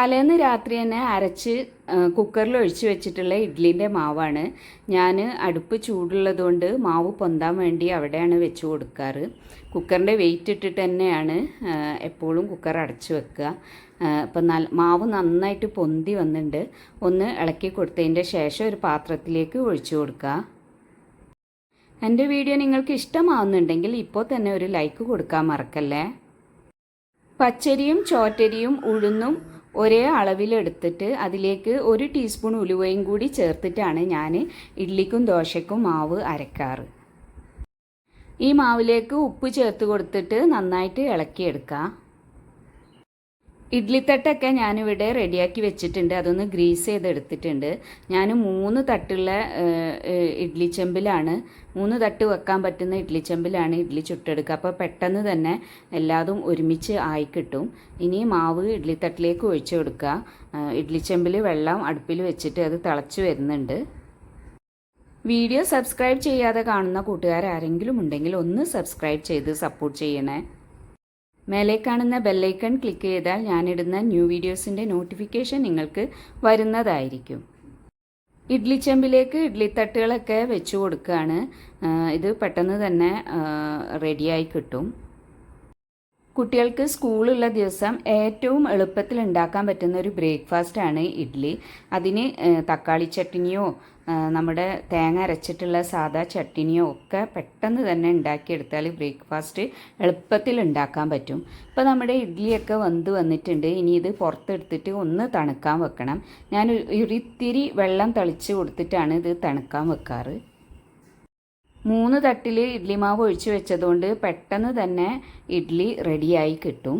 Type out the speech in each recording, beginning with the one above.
തലേന്ന് രാത്രി തന്നെ അരച്ച് കുക്കറിൽ ഒഴിച്ച് വെച്ചിട്ടുള്ള ഇഡ്ലിന്റെ മാവാണ്. ഞാൻ അടുപ്പ് ചൂടുള്ളതുകൊണ്ട് മാവ് പൊന്താൻ വേണ്ടി അവിടെയാണ് വെച്ച് കൊടുക്കാറ്. കുക്കറിന്റെ വെയിറ്റ് ഇട്ടിട്ട് തന്നെയാണ് എപ്പോഴും കുക്കർ അടച്ച് വെക്കുക. ഇപ്പം നല്ല മാവ് നന്നായിട്ട് പൊന്തി വന്നിട്ടുണ്ട് ഒന്ന് ഇളക്കി കൊടുത്തതിന്റെ ശേഷം ഒരു പാത്രത്തിലേക്ക് ഒഴിച്ചു കൊടുക്കുക. എന്റെ വീഡിയോ നിങ്ങൾക്ക് ഇഷ്ടമാവുന്നുണ്ടെങ്കിൽ ഇപ്പോൾ തന്നെ ഒരു ലൈക്ക് കൊടുക്കാൻ മറക്കല്ലേ? പച്ചരിയും ചോറ്റരിയും ഉഴുന്നും ഒരേ അളവിലെടുത്തിട്ട് അതിലേക്ക് ഒരു ടീസ്പൂൺ ഉലുവയും കൂടി ചേർത്തിട്ടാണ് ഞാൻ ഇഡ്ലിക്കും ദോശയ്ക്കും മാവ് അരക്കാറ്. ഈ മാവിലേക്ക് ഉപ്പ് ചേർത്ത് കൊടുത്തിട്ട് നന്നായിട്ട് ഇളക്കിയെടുക്കുക ഇഡ്ലിത്തട്ടൊക്കെ ഞാനിവിടെ റെഡിയാക്കി വെച്ചിട്ടുണ്ട്. അതൊന്ന് ഗ്രീസ് ചെയ്തെടുത്തിട്ടുണ്ട്. ഞാൻ മൂന്ന് തട്ടുള്ള ഇഡ്ലി ചെമ്പിലാണ്. മൂന്ന് തട്ട് വെക്കാൻ പറ്റുന്ന ഇഡ്ലി ചെമ്പിലാണ് ഇഡ്ലി ചുട്ടെടുക്കുക. അപ്പോൾ പെട്ടെന്ന് തന്നെ എല്ലാതും ഒരുമിച്ച് ആയി കിട്ടും. ഇനി മാവ് ഇഡ്ലിത്തട്ടിലേക്ക് ഒഴിച്ചു കൊടുക്കുക. ഇഡ്ലി ചെമ്പിൽ വെള്ളം അടുപ്പിൽ വെച്ചിട്ട് അത് തിളച്ച് വരുന്നുണ്ട്. വീഡിയോ സബ്സ്ക്രൈബ് ചെയ്യാതെ കാണുന്ന കൂട്ടുകാർ ആരെങ്കിലും ഉണ്ടെങ്കിൽ ഒന്ന് സബ്സ്ക്രൈബ് ചെയ്ത് സപ്പോർട്ട് ചെയ്യണേ. മേലെ കാണുന്ന ബെല്ലൈക്കൺ ക്ലിക്ക് ചെയ്താൽ ഞാനിടുന്ന ന്യൂ വീഡിയോസിന്റെ നോട്ടിഫിക്കേഷൻ നിങ്ങൾക്ക് വരുന്നതായിരിക്കും. ഇഡ്ലി ചെമ്പിലേക്ക് ഇഡ്ലി തട്ടുകളൊക്കെ വെച്ച് കൊടുക്കുകയാണ്. ഇത് പെട്ടെന്ന് തന്നെ റെഡിയായി കിട്ടും. കുട്ടികൾക്ക് സ്കൂളുള്ള ദിവസം ഏറ്റവും എളുപ്പത്തിൽ ഉണ്ടാക്കാൻ പറ്റുന്ന ഒരു ബ്രേക്ക്ഫാസ്റ്റാണ് ഇഡ്ഡലി അതിന് തക്കാളി ചട്നിയോ ഏഹ്, നമ്മുടെ തേങ്ങ അരച്ചിട്ടുള്ള സാധാ ചട്ടിനിയോ ഒക്കെ പെട്ടെന്ന് തന്നെ ഉണ്ടാക്കിയെടുത്താൽ ബ്രേക്ക്ഫാസ്റ്റ് എളുപ്പത്തിൽ ഉണ്ടാക്കാൻ പറ്റും. ഇപ്പോൾ നമ്മുടെ ഇഡ്ഡലിയൊക്കെ വന്ന് വന്നിട്ടുണ്ട്. ഇനി ഇത് പുറത്തെടുത്തിട്ട് ഒന്ന് തണുക്കാൻ വെക്കണം. ഞാൻ ഒരിത്തിരി വെള്ളം തളിച്ച് കൊടുത്തിട്ടാണ് ഇത് തണുക്കാൻ വെക്കാറ്. മൂന്ന് തട്ടിൽ ഇഡ്ഡലി മാവ് ഒഴിച്ച് വെച്ചതുകൊണ്ട് പെട്ടെന്ന് തന്നെ ഇഡ്ഡലി റെഡിയായി കിട്ടും.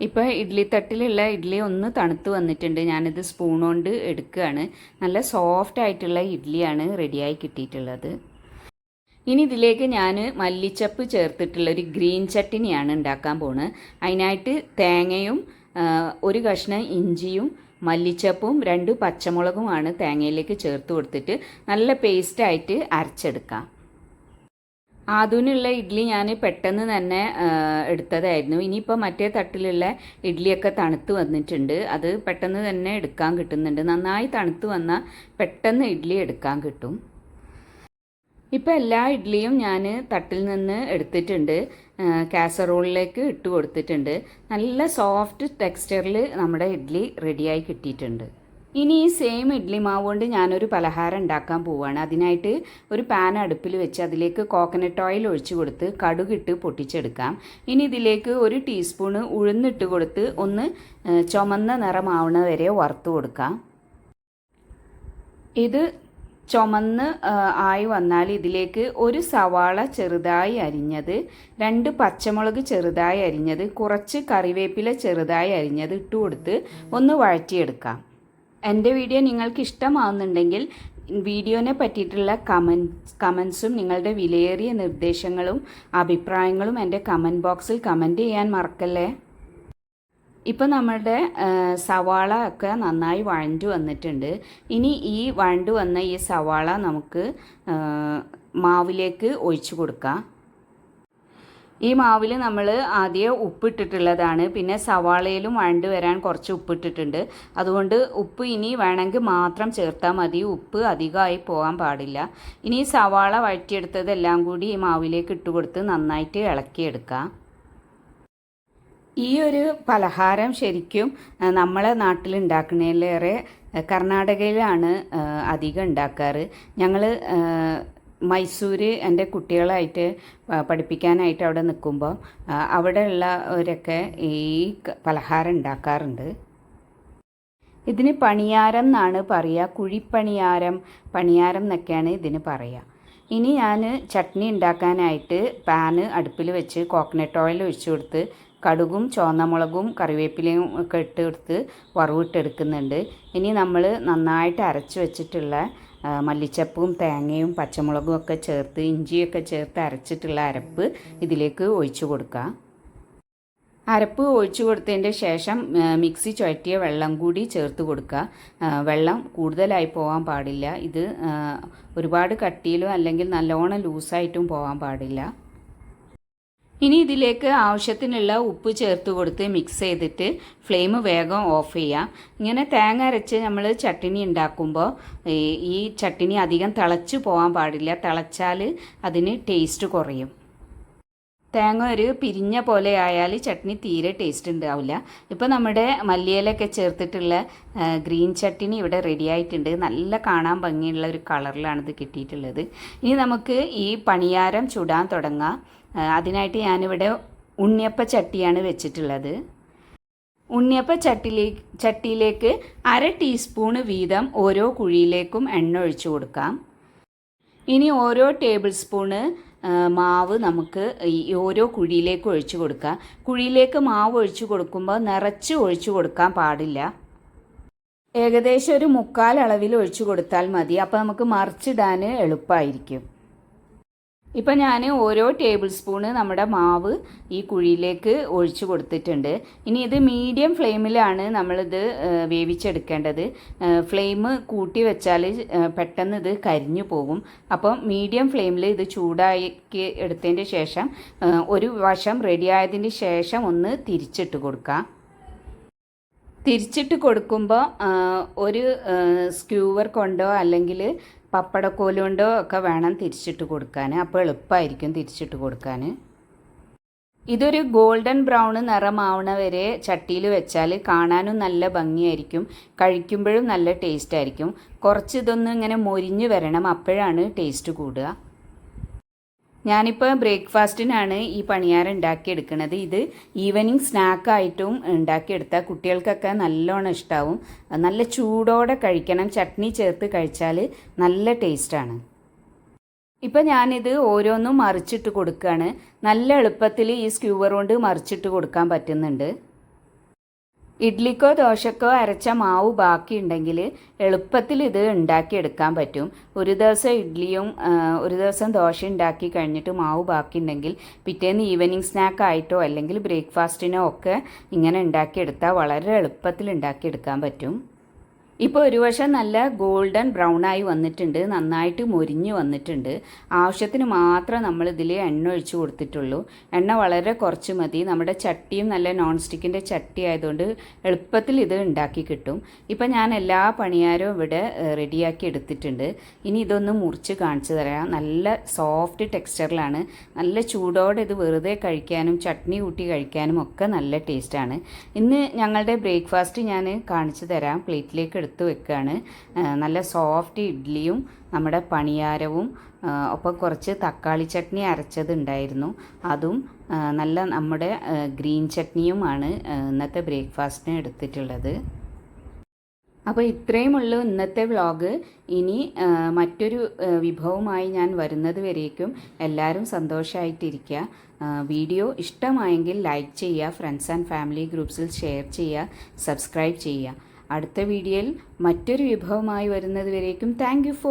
ഇപ്പോൾ ഇഡ്ലി തട്ടിലുള്ള ഇഡ്ലി ഒന്ന് തണുത്ത് വന്നിട്ടുണ്ട്. ഞാനിത് സ്പൂൺ കൊണ്ട് എടുക്കുകയാണ്. നല്ല സോഫ്റ്റ് ആയിട്ടുള്ള ഇഡ്ലിയാണ് റെഡിയായി കിട്ടിയിട്ടുള്ളത്. ഇനി ഇതിലേക്ക് ഞാൻ മല്ലിച്ചപ്പ് ചേർത്തിട്ടുള്ള ഒരു ഗ്രീൻ ചട്ടിനിയാണ് ഉണ്ടാക്കാൻ പോണത് അതിനായിട്ട് തേങ്ങയും ഒരു കഷ്ണം ഇഞ്ചിയും മല്ലിച്ചപ്പും രണ്ട് പച്ചമുളകുമാണ് തേങ്ങയിലേക്ക് ചേർത്ത് കൊടുത്തിട്ട് നല്ല പേസ്റ്റായിട്ട് അരച്ചെടുക്കാം. ആദ്യമുള്ള ഇഡ്ഡലി ഞാൻ പെട്ടെന്ന് തന്നെ എടുത്തതായിരുന്നു. ഇനിയിപ്പോൾ മറ്റേ തട്ടിലുള്ള ഇഡ്ഡലിയൊക്കെ തണുത്ത് വന്നിട്ടുണ്ട്. അത് പെട്ടെന്ന് തന്നെ എടുക്കാൻ കിട്ടുന്നുണ്ട്. നന്നായി തണുത്ത് വന്നാൽ പെട്ടെന്ന് ഇഡ്ഡലി എടുക്കാൻ കിട്ടും. ഇപ്പോൾ എല്ലാ ഇഡ്ഡലിയും ഞാൻ തട്ടിൽ നിന്ന് എടുത്തിട്ടുണ്ട്. കാസറോളിലേക്ക് ഇട്ട് കൊടുത്തിട്ടുണ്ട്. നല്ല സോഫ്റ്റ് ടെക്സ്ചറിൽ നമ്മുടെ ഇഡ്ഡലി റെഡിയായി കിട്ടിയിട്ടുണ്ട്. ഇനി ഈ സെയിം ഇഡ്ഡലി മാവ് കൊണ്ട് ഞാനൊരു പലഹാരം ഉണ്ടാക്കാൻ പോവുകയാണ് അതിനായിട്ട് ഒരു പാൻ അടുപ്പിൽ വെച്ച് അതിലേക്ക് കോക്കനട്ട് ഓയിൽ ഒഴിച്ച് കൊടുത്ത് കടുകിട്ട് പൊട്ടിച്ചെടുക്കാം. ഇനി ഇതിലേക്ക് ഒരു ടീസ്പൂണ് ഉഴുന്നിട്ട് കൊടുത്ത് ഒന്ന് ചുമന്ന നിറമാവണ വരെ വറുത്ത് കൊടുക്കാം. ഇത് ചുമന്ന് ആയി വന്നാൽ ഇതിലേക്ക് ഒരു സവാള ചെറുതായി അരിഞ്ഞത് രണ്ട് പച്ചമുളക് ചെറുതായി അരിഞ്ഞത് കുറച്ച് കറിവേപ്പില ചെറുതായി അരിഞ്ഞത് ഇട്ട് കൊടുത്ത് ഒന്ന് വഴറ്റിയെടുക്കാം. എന്റെ വീഡിയോ നിങ്ങൾക്ക് ഇഷ്ടമാവുന്നുണ്ടെങ്കിൽ വീഡിയോനെ പറ്റിയിട്ടുള്ള കമൻസ് കമൻസും നിങ്ങളുടെ വിലയേറിയ നിർദ്ദേശങ്ങളും അഭിപ്രായങ്ങളും എന്റെ കമന്റ് ബോക്സിൽ കമന്റ് ചെയ്യാൻ മറക്കല്ലേ? ഇപ്പോൾ നമ്മളുടെ സവാള ഒക്കെ നന്നായി വഴണ്ടു വന്നിട്ടുണ്ട്. ഇനി ഈ വഴണ്ടു വന്ന ഈ സവാള നമുക്ക് മാവിലേക്ക് ഒഴിച്ചു കൊടുക്കാം. ഈ മാവിൽ നമ്മൾ ആദ്യം ഉപ്പിട്ടിട്ടുള്ളതാണ്. പിന്നെ സവാളയിലും വഴണ്ട് വരാൻ കുറച്ച് ഉപ്പിട്ടിട്ടുണ്ട്. അതുകൊണ്ട് ഉപ്പ് ഇനി വേണമെങ്കിൽ മാത്രം ചേർത്താൽ മതി. ഉപ്പ് അധികമായി പോകാൻ പാടില്ല. ഇനി സവാള വഴറ്റിയെടുത്തതെല്ലാം കൂടി ഈ മാവിലേക്ക് ഇട്ട് കൊടുത്ത് നന്നായിട്ട് ഇളക്കിയെടുക്കാം. ഈ ഒരു പലഹാരം ശരിക്കും നമ്മളെ നാട്ടിൽ ഉണ്ടാക്കുന്നതിലേറെ കർണാടകയിലാണ് അധികം ഉണ്ടാക്കാറ്. ഞങ്ങൾ മൈസൂര് എന്റെ കുട്ടികളായിട്ട് പഠിപ്പിക്കാനായിട്ട് അവിടെ നിൽക്കുമ്പോൾ അവിടെയുള്ളവരൊക്കെ ഈ പലഹാരം ഉണ്ടാക്കാറുണ്ട്. ഇതിന് പണിയാരം എന്നാണ് പറയുക. കുഴിപ്പണിയാരം പണിയാരം എന്നൊക്കെയാണ് ഇതിന് പറയുക. ഇനി ഞാൻ ചട്നി ഉണ്ടാക്കാനായിട്ട് പാന് അടുപ്പിൽ വെച്ച് കോക്കനട്ട് ഓയിൽ ഒഴിച്ചു കൊടുത്ത് കടുകും ചുവന്നമുളകും കറിവേപ്പിലയും ഒക്കെ ഇട്ട് കൊടുത്ത് വറവിട്ടെടുക്കുന്നുണ്ട് ഇനി നമ്മൾ നന്നായിട്ട് അരച്ച് വെച്ചിട്ടുള്ള മല്ലിച്ചപ്പും തേങ്ങയും പച്ചമുളകും ഒക്കെ ചേർത്ത് ഇഞ്ചിയൊക്കെ ചേർത്ത് അരച്ചിട്ടുള്ള അരപ്പ് ഇതിലേക്ക് ഒഴിച്ചു കൊടുക്കുക അരപ്പ് ഒഴിച്ചു കൊടുത്തതിന്റെ ശേഷം മിക്സി ചുഴറ്റിയ വെള്ളം കൂടി ചേർത്ത് കൊടുക്കുക. വെള്ളം കൂടുതലായി പോകാൻ പാടില്ല. ഇത് ഒരുപാട് കട്ടിയിലും അല്ലെങ്കിൽ നല്ലോണം ലൂസായിട്ടും പോകാൻ പാടില്ല. ഇനി ഇതിലേക്ക് ആവശ്യത്തിനുള്ള ഉപ്പ് ചേർത്ത് കൊടുത്ത് മിക്സ് ചെയ്തിട്ട് ഫ്ലെയിം വേഗം ഓഫ് ചെയ്യാം. ഇങ്ങനെ തേങ്ങ അരച്ച് നമ്മൾ ചട്ടിനി ഉണ്ടാക്കുമ്പോൾ ഈ ചട്ടിനി അധികം തിളച്ച് പോകാൻ പാടില്ല. തിളച്ചാൽ അതിന് ടേസ്റ്റ് കുറയും. തേങ്ങ ഒരു പിരിഞ്ഞ പോലെ ആയാൽ ചട്നി തീരെ ടേസ്റ്റ് ഉണ്ടാവില്ല ഇപ്പോൾ നമ്മുടെ മല്ലിയിലൊക്കെ ചേർത്തിട്ടുള്ള ഗ്രീൻ ചട്നി ഇവിടെ റെഡി ആയിട്ടുണ്ട്. നല്ല കാണാൻ ഭംഗിയുള്ള ഒരു കളറിലാണിത് കിട്ടിയിട്ടുള്ളത്. ഇനി നമുക്ക് ഈ പണിയാരം ചുടാൻ തുടങ്ങാം. അതിനായിട്ട് ഞാനിവിടെ ഉണ്ണിയപ്പ ചട്ടിയാണ് വെച്ചിട്ടുള്ളത്. ഉണ്ണിയപ്പ ചട്ടിലേ ചട്ടിയിലേക്ക് അര ടീസ്പൂണ് വീതം ഓരോ കുഴിയിലേക്കും എണ്ണ ഒഴിച്ചു കൊടുക്കാം. ഇനി ഓരോ ടേബിൾ സ്പൂണ് മാവ് നമുക്ക് ഈ ഓരോ കുഴിയിലേക്ക് ഒഴിച്ചു കൊടുക്കാം. കുഴിയിലേക്ക് മാവ് ഒഴിച്ചു കൊടുക്കുമ്പോൾ നിറച്ച് ഒഴിച്ചു കൊടുക്കാൻ പാടില്ല. ഏകദേശം ഒരു മുക്കാൽ അളവിൽ ഒഴിച്ചു കൊടുത്താൽ മതി. അപ്പോൾ നമുക്ക് മറിച്ചിടാൻ എളുപ്പമായിരിക്കും. ഇപ്പം ഞാൻ ഓരോ ടേബിൾ സ്പൂണ് നമ്മുടെ മാവ് ഈ കുഴിയിലേക്ക് ഒഴിച്ചു കൊടുത്തിട്ടുണ്ട്. ഇനി ഇത് മീഡിയം ഫ്ലെയിമിലാണ് നമ്മളിത് വേവിച്ചെടുക്കേണ്ടത്. ഫ്ലെയിം കൂട്ടി വെച്ചാൽ പെട്ടെന്ന് ഇത് കരിഞ്ഞു പോകും. അപ്പം മീഡിയം ഫ്ലെയിമിൽ ഇത് ചൂടാക്കി എടുത്തതിന്റെ ശേഷം ഒരു വശം റെഡിയായതിന് ശേഷം ഒന്ന് തിരിച്ചിട്ട് കൊടുക്കാം. തിരിച്ചിട്ട് കൊടുക്കുമ്പോൾ ഒരു സ്ക്യൂവർ കൊണ്ടോ അല്ലെങ്കിൽ പപ്പടക്കോൽ കൊണ്ടോ ഒക്കെ വേണം തിരിച്ചിട്ട് കൊടുക്കാൻ. അപ്പോൾ എളുപ്പമായിരിക്കും തിരിച്ചിട്ട് കൊടുക്കാൻ. ഇതൊരു ഗോൾഡൻ ബ്രൗൺ നിറമാവണ വരെ ചട്ടിയിൽ വെച്ചാൽ കാണാനും നല്ല ഭംഗിയായിരിക്കും. കഴിക്കുമ്പോഴും നല്ല ടേസ്റ്റ് ആയിരിക്കും. കുറച്ച് ഇതൊന്ന് ഇങ്ങനെ മൊരിഞ്ഞ് വരണം. അപ്പോഴാണ് ടേസ്റ്റ് കൂടുക. ഞാനിപ്പോൾ ബ്രേക്ക്ഫാസ്റ്റിനാണ് ഈ പണിയാരം ഉണ്ടാക്കിയെടുക്കുന്നത് ഇത് ഈവനിങ് സ്നാക്കായിട്ടും ഉണ്ടാക്കിയെടുത്താൽ കുട്ടികൾക്കൊക്കെ നല്ലോണം ഇഷ്ടാവും. നല്ല ചൂടോടെ കഴിക്കണം. ചട്നി ചേർത്ത് കഴിച്ചാൽ നല്ല ടേസ്റ്റാണ്. ഇപ്പം ഞാനിത് ഓരോന്നും മറിച്ചിട്ട് കൊടുക്കുകയാണ് നല്ല എളുപ്പത്തിൽ ഈ സ്ക്യൂവർ കൊണ്ട് മറിച്ചിട്ട് കൊടുക്കാൻ പറ്റുന്നുണ്ട്. ഇഡ്ലിക്കോ ദോശക്കോ അരച്ച മാവ് ബാക്കിയുണ്ടെങ്കിൽ എളുപ്പത്തിൽ ഇത് ഉണ്ടാക്കിയെടുക്കാൻ പറ്റും. ഒരു ദിവസം ഇഡ്ലിയും ഒരു ദിവസം ദോശ ഉണ്ടാക്കി കഴിഞ്ഞിട്ട് മാവ് ബാക്കിയുണ്ടെങ്കിൽ പിറ്റേന്ന് ഈവനിങ് സ്നാക്കായിട്ടോ അല്ലെങ്കിൽ ബ്രേക്ക്ഫാസ്റ്റിനോ ഒക്കെ ഇങ്ങനെ ഉണ്ടാക്കിയെടുത്താൽ വളരെ എളുപ്പത്തിൽ ഉണ്ടാക്കിയെടുക്കാൻ പറ്റും. ഇപ്പോൾ ഒരു വശം നല്ല ഗോൾഡൻ ബ്രൗൺ ആയി വന്നിട്ടുണ്ട് നന്നായിട്ട് മൊരിഞ്ഞ് വന്നിട്ടുണ്ട്. ആവശ്യത്തിന് മാത്രം നമ്മൾ ഇതിൽ എണ്ണ ഒഴിച്ച് കൊടുത്തിട്ടുള്ളൂ. എണ്ണ വളരെ കുറച്ച് മതി. നമ്മുടെ ചട്ടിയും നല്ല നോൺ സ്റ്റിക്കിന്റെ ചട്ടി ആയതുകൊണ്ട് എളുപ്പത്തിൽ ഇത് ഉണ്ടാക്കി കിട്ടും. ഇപ്പം ഞാൻ എല്ലാ പണിയാരും ഇവിടെ റെഡിയാക്കി എടുത്തിട്ടുണ്ട്. ഇനി ഇതൊന്ന് മുറിച്ച് കാണിച്ചു തരാം. നല്ല സോഫ്റ്റ് ടെക്സ്ചറിലാണ്. നല്ല ചൂടോടെ ഇത് വെറുതെ കഴിക്കാനും ചട്നി കൂട്ടി കഴിക്കാനും ഒക്കെ നല്ല ടേസ്റ്റാണ് ഇന്ന് ഞങ്ങളുടെ ബ്രേക്ക്ഫാസ്റ്റ് ഞാൻ കാണിച്ചു തരാം. പ്ലേറ്റിലേക്ക് എടുത്ത് വെക്കുകയാണ് നല്ല സോഫ്റ്റ് ഇഡ്ഡലിയും നമ്മുടെ പണിയാരവും ഒപ്പം കുറച്ച് തക്കാളി ചട്നി അരച്ചതുണ്ടായിരുന്നു. അതും നല്ല നമ്മുടെ ഗ്രീൻ ചട്നിയുമാണ് ഇന്നത്തെ ബ്രേക്ക്ഫാസ്റ്റിന് എടുത്തിട്ടുള്ളത്. അപ്പോൾ ഇത്രയുമുള്ളൂ ഇന്നത്തെ വ്ളോഗ്. ഇനി മറ്റൊരു വിഭവമായി ഞാൻ വരുന്നത് വരേക്കും. എല്ലാവരും സന്തോഷമായിട്ടിരിക്കുക വീഡിയോ ഇഷ്ടമായെങ്കിൽ ലൈക്ക് ചെയ്യുക ഫ്രണ്ട്സ് ആൻഡ് ഫാമിലി ഗ്രൂപ്പ്സിൽ ഷെയർ ചെയ്യുക സബ്സ്ക്രൈബ് ചെയ്യുക. അടുത്ത വീഡിയോയിൽ മറ്റൊരു വിഭവമായി വരുന്നത് വരേക്കും. Thank for